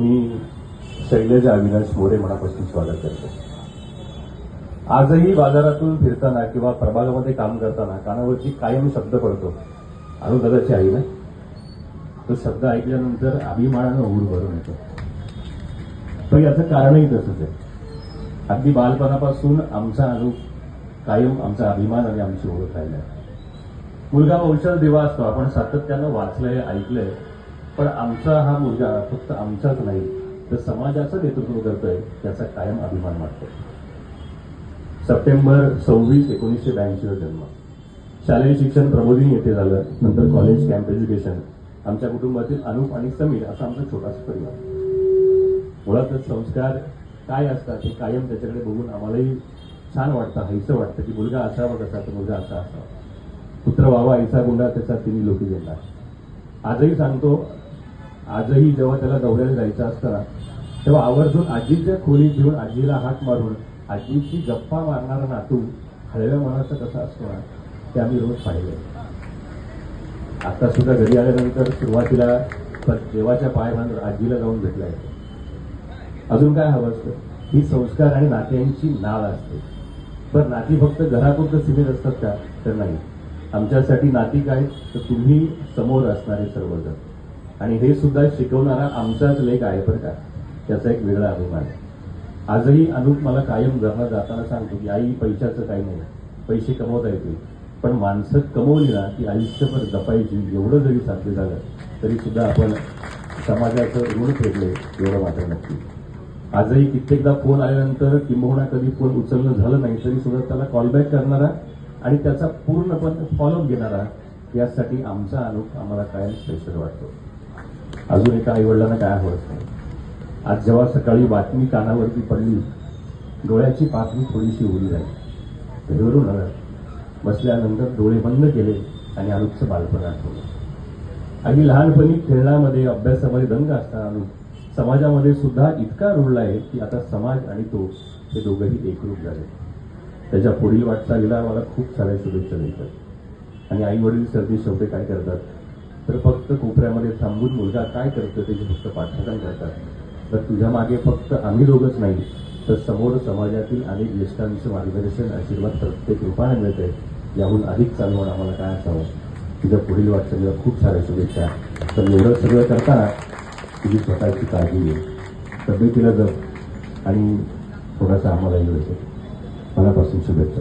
मी शैलेजा अविनाश मोरे मनापासून स्वागत करतो. आजही बाजारातून फिरताना किंवा प्रभागामध्ये काम करताना कानावरची कायम शब्द पडतो. अनुदाची आई ना? तो शब्द ऐकल्यानंतर अभिमानानं ऊर भरून येतो. पण याचं कारणही तसंच आहे. अगदी बालपणापासून आमचा अनु कायम आमचा अभिमान आणि आमची ओळख राहिला आहे. मुलगा औषध देवा असतो. आपण सातत्यानं वाचलंय ऐकलंय. पण आमचा हा मुलगा फक्त आमचाच नाही तर समाजाचं नेतृत्व करतोय त्याचा कायम अभिमान वाटतो. सप्टेंबर सव्वीस एकोणीसशे ब्याऐंशीचा जन्म. शालेय शिक्षण प्रबोधिनी येथे झालं नंतर कॉलेज कॅम्प एज्युकेशन. आमच्या कुटुंबातील अनुप आणि समीर असा आमचा छोटासा परिवार. मुळातच संस्कार काय असतात हे कायम त्याच्याकडे बघून आम्हालाही छान वाटतं हायचं वाटतं की मुलगा असावा कसा तर मुलगा असा असावा. पुत्र व्हावा आईचा गुंडा त्याचा तिन्ही लोकी गेला. आजही सांगतो आजही जेव्हा त्याला दौऱ्याला जायचं असतं तेव्हा आवर्जून आजीच्या खोलीत घेऊन आजीला हात मारून आजीची गप्पा मारणारा नातू हळव्या मनाचा कसा असतो ना ते आम्ही रोज पाहिले. आता सुद्धा घरी आल्यानंतर सुरुवातीला देवाच्या पाय आजीला जाऊन भेटलाय. अजून काय हवं असतं? ही संस्कार आणि नात्यांची नाळ असते. पण नाती फक्त घरापुरतं सीमित असतात का? तर नाही. आमच्यासाठी नाती काय? तर तुम्ही समोर असणारे सर्वजण. आणि हे सुद्धा शिकवणारा आमचाच लेख आहे बरं का. त्याचा एक वेगळा अभिमान आहे. आजही अनुप मला कायम घरात जाताना सांगतो की आई पैशाचं काही नाही. पैसे कमवता येतील. पण माणसं कमवली ना की आयुष्यभर जपायची एवढं जरी साध्य झालं तरी सुद्धा आपण समाजाचं ऋण फेडले एवढं मात्र नक्की. आजही कित्येकदा फोन आल्यानंतर किंबहुना कधी फोन उचलणं झालं नाही तरी सुद्धा त्याला कॉलबॅक करणारा आणि त्याचा पूर्णपणे फॉलोअप घेणारा यासाठी आमचा अनुप आम्हाला कायम स्पेशल वाटतो. अजून एका आईवडिलांना काय आवडत नाही. आज जेव्हा सकाळी बातमी कानावरती पडली डोळ्याची पातळी थोडीशी उडी झाली घरून आलं बसल्यानंतर डोळे बंद केले आणि अनुपचं बालपण आठवलं. आणि लहानपणी खेळण्यामध्ये अभ्यासामध्ये दंग असताना अनुप समाजामध्ये सुद्धा इतका रुळला आहे की आता समाज आणि तो हे दोघंही एकरूप झाले. त्याच्या पुढील वाटचालीला मला खूप साऱ्या शुभेच्छा देतात. आणि आई वडील सर्दी शेवटे काय करतात? तर फक्त कोपऱ्यामध्ये थांबून मुलगा काय करतो त्याची फक्त पाठ्यक्रम करतात तर तुझ्या मागे फक्त आम्ही दोघंच नाही तर समोर समाजातील अनेक ज्येष्ठांचं मार्गदर्शन आशीर्वाद प्रत्येक रूपाने मिळते याहून अधिक चालवण आम्हाला काय असावं? तुझ्या पुढील वाटचालीला खूप साऱ्या शुभेच्छा. तर एवढं सगळं करताना तुझी स्वतःची काळजी घे. तब्येतीला जग आणि थोडासा आम्हालाही येऊ मनापासून शुभेच्छा.